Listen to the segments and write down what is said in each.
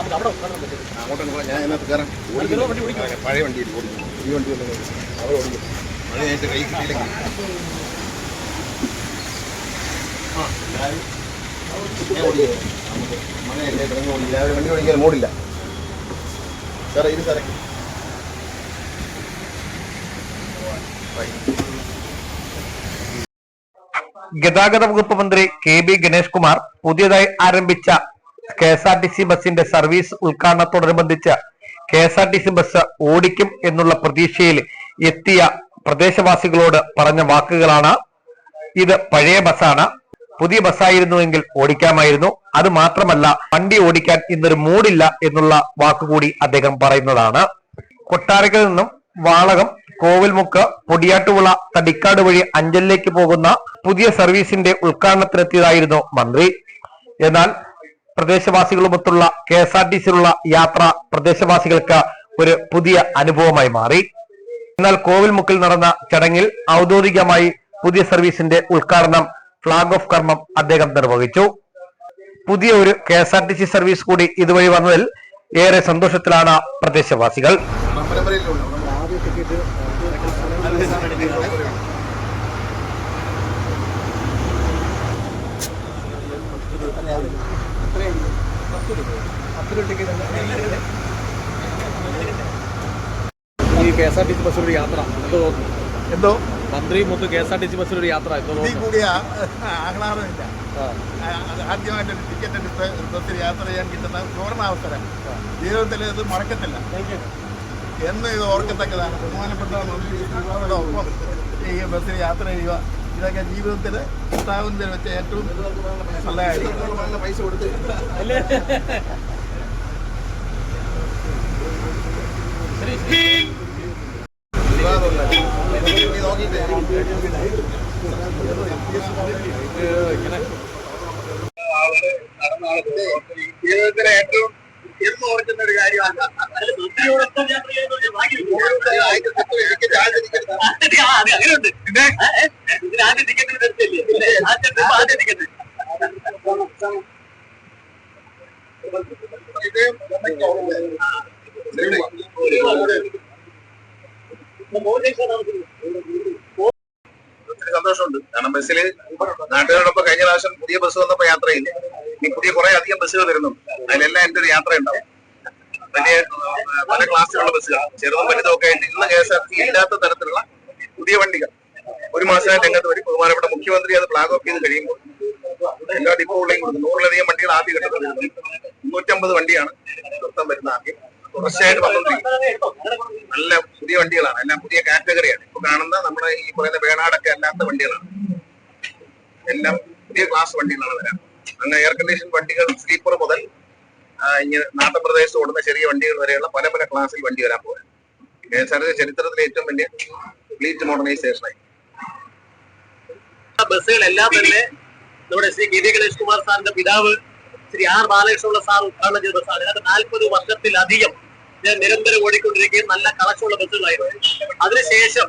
അങ്ങോട്ടും ഞാൻ അതിനകത്ത് കയറാം. പഴയ വണ്ടി ഓടിക്കും. ഈ വണ്ടി ഒന്നും അവർ ഓടിക്കും. മഴ കൈ കിട്ടിയില്ലെങ്കിൽ. വണ്ടി ഓടിക്കാൻ മോടില്ല. സാറേ ഇത് സാറേ. ഗതാഗത വകുപ്പ് മന്ത്രി കെ ബി ഗണേഷ് കുമാർ പുതിയതായി ആരംഭിച്ച K S R T C ബസിന്റെ service ഉദ്ഘാടനത്തോടനുബന്ധിച്ച് K S R T C bus ഓടിക്കും എന്നുള്ള പ്രതീക്ഷയിൽ എത്തിയ പ്രദേശവാസികളോട് പറഞ്ഞ വാക്കുകളാണ്. ഇത് പഴയ ബസ്സാണ്. പുതിയ ബസ്സായിരുന്നുവെങ്കിൽ ഓടിക്കാമായിരുന്നു. അത് മാത്രമല്ല വണ്ടി ഓടിക്കാൻ ഇന്നൊരു മൂടില്ല എന്നുള്ള വാക്കുകൂടി അദ്ദേഹം പറയുന്നതാണ്. കൊട്ടാരക്കൽ നിന്നും വാളകം കോവിൽമുക്ക് പൊടിയാട്ടുവിള തടിക്കാട് വഴി അഞ്ചലിലേക്ക് പോകുന്ന പുതിയ സർവീസിന്റെ ഉദ്ഘാടനത്തിനെത്തിയതായിരുന്നു മന്ത്രി. എന്നാൽ പ്രദേശവാസികളുമൊത്തുള്ള കെ എസ് ആർ ടി സിയിലുള്ള യാത്ര പ്രദേശവാസികൾക്ക് ഒരു പുതിയ അനുഭവമായി മാറി. എന്നാൽ കോവിൽമുക്കിൽ നടന്ന ചടങ്ങിൽ ഔദ്യോഗികമായി പുതിയ സർവീസിന്റെ ഉദ്ഘാടനം ഫ്ളാഗ് ഓഫ് കർമ്മം അദ്ദേഹം നിർവഹിച്ചു. പുതിയ ഒരു K S R T C service കൂടി ഇതുവഴി വന്നതിൽ ഏറെ സന്തോഷത്തിലാണ് പ്രദേശവാസികൾ. ഈ K S R T C ബസ്സിലൊരു യാത്ര. എന്തോ എന്തോ? മന്ത്രി മൊത്തം K S R T C ബസ്സിലൊരു യാത്ര. എന്തോ ഇതിൽ കൂടിയ ആഹ്ലാദമില്ല. ടിക്കറ്റ് എടുത്ത് ബസ്സിൽ യാത്ര ചെയ്യാൻ കിട്ടുന്ന സുവർണ അവസരം. ജീവിതത്തിൽ ഇത് മറക്കത്തില്ല. എന്ന് ഇത് ഓർക്കത്തക്കതാണ്. ബഹുമാനപ്പെട്ട മന്ത്രി ശ്രീബാബുടെ ഒപ്പം ഈ ബസ്സിൽ യാത്ര ചെയ്യുക. ഇതൊക്കെ ജീവിതത്തിൽ ഉണ്ടാകുന്നതിൽ വെച്ച് ഏറ്റവും നല്ല കാര്യം പൈസ കൊടുത്ത് ജീവിതത്തിലെ ഏറ്റവും ഓർക്കുന്ന ഒരു കാര്യമാണ് എനിക്ക് ചാർജ് ടിക്കറ്റ് ഒത്തിരി സന്തോഷമുണ്ട്. കാരണം ബസ്സിൽ നാട്ടുകാരോടൊപ്പം കഴിഞ്ഞ പ്രാവശ്യം പുതിയ ബസ് വന്നപ്പോ യാത്ര ചെയ്തു. ഈ പുതിയ കുറെ അധികം ബസ്സുകൾ വരുന്നുണ്ട്. അതിലെല്ലാം എന്റെ ഒരു യാത്ര ഉണ്ടാവും വലിയ പല ക്ലാസ്സിലുള്ള ബസ്സുകൾ ചെറുതും വലുതും ഒക്കെ ആയിട്ട് ഇന്ന് കെ എസ് ആർ ടി ഇല്ലാത്ത തരത്തിലുള്ള പുതിയ വണ്ടികൾ. ഒരു മാസമായി രംഗത്ത് വരും. ബഹുമാനപ്പെട്ട മുഖ്യമന്ത്രി അത് ഫ്ലാഗ് ഓഫ് ചെയ്ത് കഴിയുമ്പോൾ എല്ലാ ഡിപ്പോകളിലേക്കും കൊടുക്കും. നൂറിലധികം വണ്ടികൾ ആദ്യ ഘട്ടത്തിൽ മുന്നൂറ്റമ്പത് വണ്ടിയാണ് നൃത്തം വരുന്ന ആദ്യം. തുടർച്ചയായിട്ട് വന്നുകൊണ്ടിരിക്കും നല്ല പുതിയ വണ്ടികളാണ്. എല്ലാം പുതിയ കാറ്റഗറിയാണ് കാണുന്ന നമ്മുടെ ഈ പറയുന്ന വേണാടൊക്കെ അല്ലാത്ത വണ്ടികളാണ്. എല്ലാം പുതിയ ക്ലാസ് വണ്ടികളാണ് വരാൻ. അങ്ങനെ എയർ കണ്ടീഷൻ വണ്ടികൾ സ്ലീപ്പർ മുതൽ ഇങ്ങനെ നാട്ടുപ്രദേശത്ത് ഓടുന്ന ചെറിയ വണ്ടികൾ വരെയുള്ള പല പല ക്ലാസ്സിൽ വണ്ടി വരാൻ പോകാൻ കെ ടി ചരിത്രത്തിലെ ഏറ്റവും വലിയ ഫ്ലീറ്റ് മോഡേണൈസേഷനായി ബസ്സുകളെല്ലാം തന്നെ നമ്മുടെ ശ്രീ വി ഗണേഷ് കുമാർ സാറിന്റെ പിതാവ് ശ്രീ ആർ ബാലകൃഷ്ണപിള്ള സാർ ഉദ്ഘാടനം ചെയ്ത ബസ്സാണ്. അതിനകത്ത് നാൽപ്പത് വർഷത്തിലധികം നിരന്തരം ഓടിക്കൊണ്ടിരിക്കുകയും നല്ല കളക്ഷമുള്ള ബസ്സുകളായിരുന്നു. അതിനുശേഷം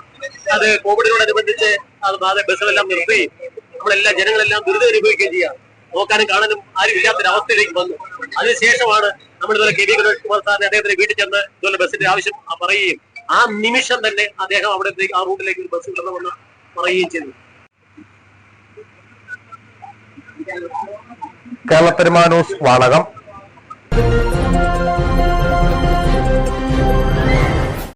അത് കോവിഡിനോടനുബന്ധിച്ച് അത് ബാധ ബസ്സുകളെല്ലാം നിർത്തി. നമ്മളെല്ലാം ജനങ്ങളെല്ലാം ദുരിതം അനുഭവിക്കുകയും ചെയ്യാം. നോക്കാനും കാണാനും ആരും ഇല്ലാത്തൊരവസ്ഥയിലേക്ക് വന്നു. അതിനുശേഷമാണ് നമ്മൾ ഇതുപോലെ കെ വി കുമാർ സാറിനെ അദ്ദേഹത്തിന്റെ വീട്ടിൽ ചെന്ന് ഇതുപോലെ ബസ്സിന്റെ ആവശ്യം പറയുകയും ആ നിമിഷം തന്നെ അദ്ദേഹം അവിടെ ആ റൂട്ടിലേക്ക് ബസ് വിടണമെന്ന് പറയുകയും ചെയ്തു. കേരള പെരുമാനൂസ് വാളകം.